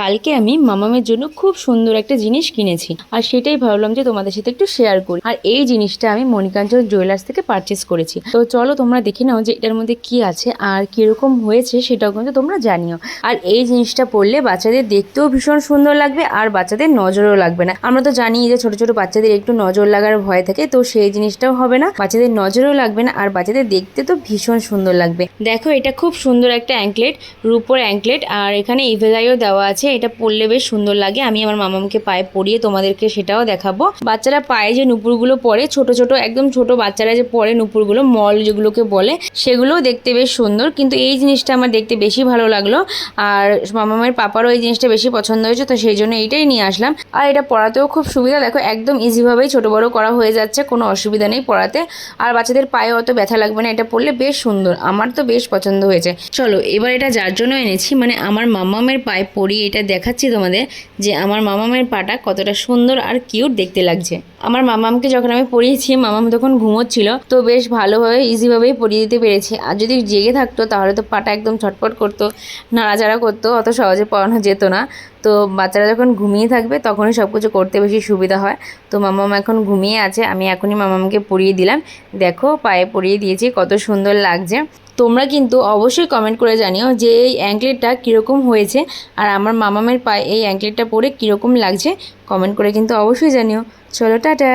কালকে আমি মামামের জন্য খুব সুন্দর একটা জিনিস কিনেছি। আর সেটাই ভাবলাম যে তোমাদের সাথে একটু শেয়ার করি। আর এই জিনিসটা আমি মণিকাঞ্চন জুয়েলার্স থেকে পারচেস করেছি। তো চলো তোমরা দেখে নাও যে এটার মধ্যে কি আছে আর কীরকম হয়েছে সেটাও কিন্তু তোমরা জানিও। আর এই জিনিসটা পরলে বাচ্চাদের দেখতেও ভীষণ সুন্দর লাগবে আর বাচ্চাদের নজরও লাগবে না। আমরা তো জানি যে ছোট ছোট বাচ্চাদের একটু নজর লাগার ভয় থাকে, তো সেই জিনিসটাও হবে না। বাচ্চাদের নজরও লাগবে না আর বাচ্চাদের দেখতে তো ভীষণ সুন্দর লাগবে। দেখো এটা খুব সুন্দর একটা অ্যাঙ্কলেট রূপোর অ্যাঙ্কলেট আর এখানে ইভেলাইও দেওয়া আছে। এটা পরলে বেশ সুন্দর লাগে। আমি আমার মামামকে পায়ে পরিয়ে তোমাদেরকে সেটাও দেখাবো। বাচ্চারা পায়ে যে নুপুরগুলো পরে, ছোট ছোট, একদম ছোট বাচ্চারা যে পরে নুপুরগুলো, মল যেগুলোকে বলে, সেগুলোও দেখতে বেশ সুন্দর। কিন্তু এই জিনিসটা আমার দেখতে বেশি ভালো লাগল। আর মামামের পাপারও এই জিনিসটা বেশি পছন্দ হয়েছে, তো সেই জন্য এইটাই নিয়ে আসলাম। আর এটা পড়াতেও খুব সুবিধা, দেখো একদম ইজিভাবেই ছোট বড় করা হয়ে যাচ্ছে, কোনো অসুবিধা নেই পড়াতে। আর বাচ্চাদের পায়ে অত ব্যথা লাগবে না, এটা পরলে বেশ সুন্দর। আমার তো বেশ পছন্দ হয়েছে। চলো, এবার এটা যার জন্য এনেছি মানে আমার মামামের পায়ে পরি এটা দেখাচ্ছি তোমাদের যে আমার মামামের পাটা কতটা সুন্দর আর কিউট দেখতে লাগছে। আমার মামামকে যখন আমি পরিয়েছি মামাম তখন ঘুমোচ্ছিল, তো বেশ ভালোভাবে ইজিভাবেই পরিয়ে দিতে পেরেছি। আর যদি জেগে থাকতো, তাহলে তো পাটা একদম ছটপট করতো, নাড়াচাড়া করতো, অত সহজে পড়ানো যেত না। তো বাচ্চারা যখন ঘুমিয়ে থাকবে, তখনই সব কিছু করতে বেশি সুবিধা হয়। তো মামাম এখন ঘুমিয়ে আছে, আমি এখনই মামামকে পরিয়ে দিলাম। দেখো, পায়ে পরিয়ে দিয়েছি, কত সুন্দর লাগছে। তোমরা কিন্তু অবশ্যই কমেন্ট করে জানিও যে এই অ্যাঙ্কলেটটা কীরকম হয়েছে। আর আমার মামামের পায়ে এই অ্যাঙ্কলেটটা পরে কীরকম লাগছে কমেন্ট করে কিন্তু অবশ্যই জানিও। চলো টাটা!